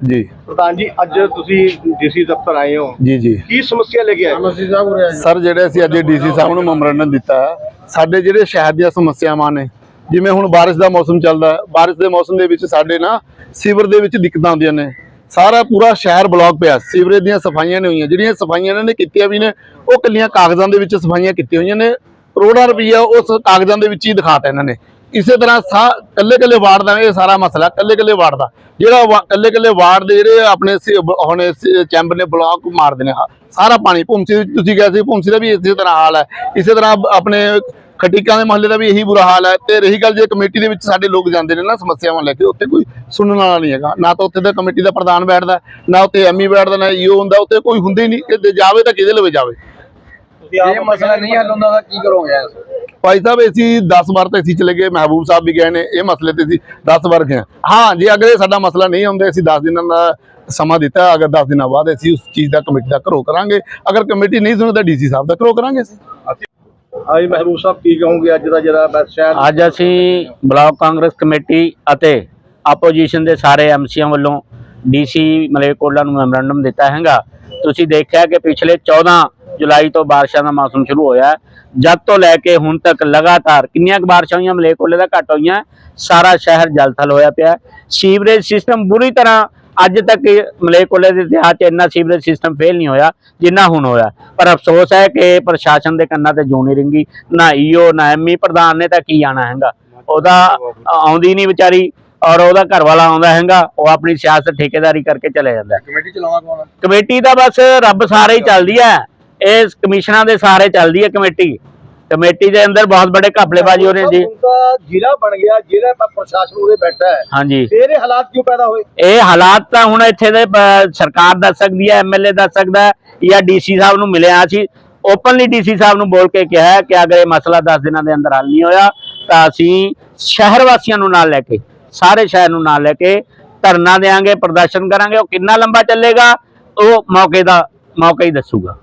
ਜੀ। ਪ੍ਰਧਾਨ ਜੀ ਅੱਜ ਤੁਸੀਂ ਡੀਸੀ ਦਫ਼ਤਰ ਆਏ ਹੋ। ਜੀ ਜੀ। ਕੀ ਸਮੱਸਿਆ ਲੈ ਕੇ ਆਏ ਸਰ ਜਿਹੜੇ ਅਸੀਂ ਅੱਜ ਡੀਸੀ ਸਾਹਿਬ ਨੂੰ ਮੈਮੋਰੰਡਮ ਦਿੱਤਾ ਹੈ, ਸਾਡੇ ਜਿਹੜੇ ਸ਼ਹਿਰ ਦੀਆਂ ਸਮੱਸਿਆਵਾਂ ਨੇ ਜਿਵੇਂ ਹੁਣ ਬਾਰਿਸ਼ ਦਾ ਮੌਸਮ ਚੱਲਦਾ ਹੈ ਬਾਰਿਸ਼ ਦੇ ਮੌਸਮ ਦੇ ਵਿੱਚ ਸਾਡੇ ਨਾ ਸੀਵਰ ਦੇ ਵਿੱਚ ਦਿੱਕਤਾਂ ਆਉਂਦੀਆਂ ਨੇ। ਸਾਰਾ ਪੂਰਾ ਸ਼ਹਿਰ ਬਲੌਕ ਪਿਆ ਸੀਵਰੇਜ ਦੀਆਂ ਸਫਾਈਆਂ ਨਹੀਂ ਹੋਈਆਂ। ਜਿਹੜੀਆਂ ਸਫਾਈਆਂ ਇਹਨਾਂ ਨੇ ਕੀਤੀਆਂ ਵੀ ਨੇ ਉਹ ਕੱਲੀਆਂ ਕਾਗਜ਼ਾਂ ਦੇ ਵਿੱਚ ਸਫਾਈਆਂ ਕੀਤੀਆਂ ਹੋਈਆਂ ਨੇ। ਕਰੋੜਾਂ ਰੁਪਈਆ ਉਸ ਕਾਗਜ਼ਾਂ ਦੇ ਵਿੱਚ ਹੀ ਦਿਖਾਤਾ ਇਹਨਾਂ ਨੇ। ਇਸੇ ਤਰ੍ਹਾਂ ਸਾ ਕੱਲੇ ਕੱਲੇ ਵਾਰਡ ਦਾ ਇਹ ਸਾਰਾ ਮਸਲਾ ਕੱਲੇ ਕੱਲੇ ਵਾਰਡ ਦਾ। ਜਿਹੜਾ ਕੱਲੇ ਕੱਲੇ ਵਾਰਡ ਦੇ ਜਿਹੜੇ ਆਪਣੇ ਹੁਣ ਚੈਂਬਰ ਨੇ ਬਲੌਕ ਮਾਰਦੇ ਨੇ ਸਾਰਾ ਪਾਣੀ ਭੁੰਸੀ ਤੁਸੀਂ ਕਿਹਾ ਸੀ ਭੁੰਸੀ ਦਾ ਵੀ ਇਸੇ ਤਰ੍ਹਾਂ ਹਾਲ ਹੈ। ਇਸੇ ਤਰ੍ਹਾਂ ਆਪਣੇ ਖਟੀਕਾਂ ਦੇ ਮਹੱਲੇ ਦਾ ਵੀ ਇਹੀ ਬੁਰਾ ਹਾਲ ਹੈ। ਤੇ ਰਹੀ ਗੱਲ ਜੇ ਕਮੇਟੀ ਦੇ ਵਿੱਚ ਸਾਡੇ ਲੋਕ ਜਾਂਦੇ ਨੇ ਨਾ ਸਮੱਸਿਆਵਾਂ ਲੈ ਕੇ ਉੱਥੇ ਕੋਈ ਸੁਣਨ ਵਾਲਾ ਨਹੀਂ ਹੈਗਾ। ਨਾ ਤਾਂ ਉੱਥੇ ਦਾ ਕਮੇਟੀ ਦਾ ਪ੍ਰਧਾਨ ਬੈਠਦਾ ਨਾ ਉੱਥੇ ਐਮਈ ਬੈਠਦਾ ਨਾ ਈਓ ਹੁੰਦਾ ਉੱਥੇ ਕੋਈ ਹੁੰਦੇ ਹੀ ਨਹੀਂ। ਜਾਵੇ ਤਾਂ ਕਿਹਦੇ ਲਵੇ ਜਾਵੇ? ਇਹ ਮਸਲਾ ਨਹੀਂ ਹੱਲ ਹੁੰਦਾ ਤਾਂ ਕੀ ਕਰੋਗੇ? ਭਾਈ ਸਾਹਿਬ ਅਸੀਂ 10 ਵਾਰ ਤਾਂ ਅਸੀਂ ਚਲੇ ਗਏ ਮਹਿਬੂਬ ਸਾਹਿਬ ਵੀ ਗਏ ਨੇ ਇਹ ਮਸਲੇ ਤੇ ਅਸੀਂ 10 ਵਾਰ ਗਏ ਹਾਂ। ਹਾਂ ਜੇ ਅਗਰ ਸਾਡਾ ਮਸਲਾ ਨਹੀਂ ਆਉਂਦਾ ਅਸੀਂ 10 ਦਿਨਾਂ ਦਾ ਸਮਾਂ ਦਿੱਤਾ ਅਗਰ 10 ਦਿਨਾਂ ਬਾਅਦ ਅਸੀਂ ਉਸ ਚੀਜ਼ ਦਾ ਕਮੇਟੀ ਦਾ ਘਰੋ ਕਰਾਂਗੇ। ਅਗਰ ਕਮੇਟੀ ਨਹੀਂ ਸੁਣਦਾ ਡੀਸੀ ਸਾਹਿਬ ਦਾ ਘਰੋ ਕਰਾਂਗੇ ਅਸੀਂ। ਹਾਂਜੀ ਮਹਿਬੂਬ ਸਾਹਿਬ ਕੀ ਕਹੋਗੇ ਅੱਜ ਦਾ ਜਿਹੜਾ ਬਸ ਸ਼ਹਿਰ? ਅੱਜ ਅਸੀਂ ਬਲਾਕ ਕਾਂਗਰਸ ਕਮੇਟੀ ਅਤੇ ਆਪੋਜੀਸ਼ਨ ਦੇ ਸਾਰੇ ਐਮਸੀਆਂ ਵੱਲੋਂ ਡੀਸੀ ਮਲੇਕੋਟਲਾ ਨੂੰ ਮੈਮੋਰੰਡਮ ਦਿੱਤਾ ਹੈਗਾ। ਤੁਸੀਂ ਦੇਖਿਆ ਕਿ ਪਿਛਲੇ 14 ਜੁਲਾਈ ਤੋਂ ਬਾਰਿਸ਼ਾਂ ਦਾ ਮੌਸਮ ਸ਼ੁਰੂ ਹੋਇਆ। ਜਦ ਤੋਂ ਲੈ ਕੇ ਹੁਣ ਤੱਕ ਲਗਾਤਾਰ ਕਿੰਨੀਆਂ ਬਾਰਿਸ਼ਾਂ ਹੋਈਆਂ ਮਲੇਕੋਟਲੇ ਦਾ ਘੱਟ ਹੋਈਆਂ ਸਾਰਾ ਸ਼ਹਿਰ ਜਲਥਲ ਹੋਇਆ ਪਿਆ। ਸੀਵਰੇਜ ਸਿਸਟਮ ਬੁਰੀ ਤਰ੍ਹਾਂ ਅੱਜ ਤੱਕ ਇਹ ਮਲੇਕੋਟਲੇ ਦੇ ਇਤਿਹਾਸ 'ਚ ਇੰਨਾ ਸੀਵਰੇਜ ਸਿਸਟਮ ਫੇਲ ਨਹੀਂ ਹੋਇਆ ਜਿੰਨਾ ਹੁਣ ਹੋਇਆ ਪਰ ਅਫਸੋਸ ਹੈ ਕਿ ਪ੍ਰਸ਼ਾਸਨ ਦੇ ਕੰਨਾਂ ਤੇ ਜੂੰ ਨਹੀਂ ਰਿੰਗੀ ਨਾ ਈਓ ਨਾ ਐਮਈ ਪ੍ਰਧਾਨ ਨੇ ਤਾਂ ਕੀ ਆਣਾ ਹੈਗਾ ਉਹਦਾ ਆਉਂਦੀ ਨਹੀਂ ਵਿਚਾਰੀ ਔਰ ਉਹਦਾ ਘਰ ਵਾਲਾ ਆਉਂਦਾ ਹੈਗਾ ਉਹ ਆਪਣੀ ਸਿਆਸਤ ਠੇਕੇਦਾਰੀ ਕਰਕੇ ਚਲੇ ਜਾਂਦਾ। ਕਮੇਟੀ ਚਲਾਉਣਾ ਕੌਣ ਕਮੇਟੀ ਤਾਂ ਬਸ ਰੱਬ ਸਾਰੇ ਹੀ ਚੱਲਦੀ ਹੈ ਇਹ ਕਮਿਸ਼ਨਾਂ ਦੇ ਸਾਰੇ ਚੱਲਦੀ ਹੈ ਕਮੇਟੀ। ਕਮੇਟੀ ਦੇ ਅੰਦਰ ਬਹੁਤ ਬੜੇ ਘਪਲੇਬਾਜ਼ੀ ਹੋ ਰਹੇ ਜੀ। ਜ਼ਿਲ੍ਹਾ ਬਣ ਗਿਆ ਜਿਹੜਾ ਪ੍ਰਸ਼ਾਸਨ ਉਰੇ ਬੈਠਾ ਹੈ। ਹਾਂਜੀ। ਫੇਰ ਇਹ ਹਾਲਾਤ ਕਿਉਂ ਪੈਦਾ ਹੋਏ? ਇਹ ਹਾਲਾਤ ਤਾਂ ਹੁਣ ਇੱਥੇ ਦੇ ਸਰਕਾਰ ਦੱਸ ਸਕਦੀ ਹੈ ਐਮਐਲਏ ਦੱਸ ਸਕਦਾ ਹੈ ਜਾਂ ਡੀਸੀ ਸਾਹਿਬ ਨੂੰ ਮਿਲਿਆ ਸੀ। ਓਪਨਲੀ ਡੀਸੀ ਸਾਹਿਬ ਨੂੰ ਬੋਲ ਕੇ ਕਿਹਾ ਹੈ ਕਿ ਅਗਰ ਇਹ ਮਸਲਾ 10 ਦਿਨਾਂ ਦੇ ਅੰਦਰ ਹੱਲ ਨਹੀਂ ਹੋਇਆ ਤਾਂ ਅਸੀਂ ਸ਼ਹਿਰ ਵਾਸੀਆਂ ਨੂੰ ਨਾਲ ਲੈ ਕੇ ਸਾਰੇ ਸ਼ਹਿਰ ਨੂੰ ਨਾਲ ਲੈ ਕੇ ਧਰਨਾ ਦੇਾਂਗੇ ਪ੍ਰਦਰਸ਼ਨ ਕਰਾਂਗੇ। ਉਹ ਕਿੰਨਾ ਲੰਬਾ ਚੱਲੇਗਾ ਉਹ ਮੌਕੇ ਦਾ ਮੌਕਾ ਹੀ ਦੱਸੂਗਾ।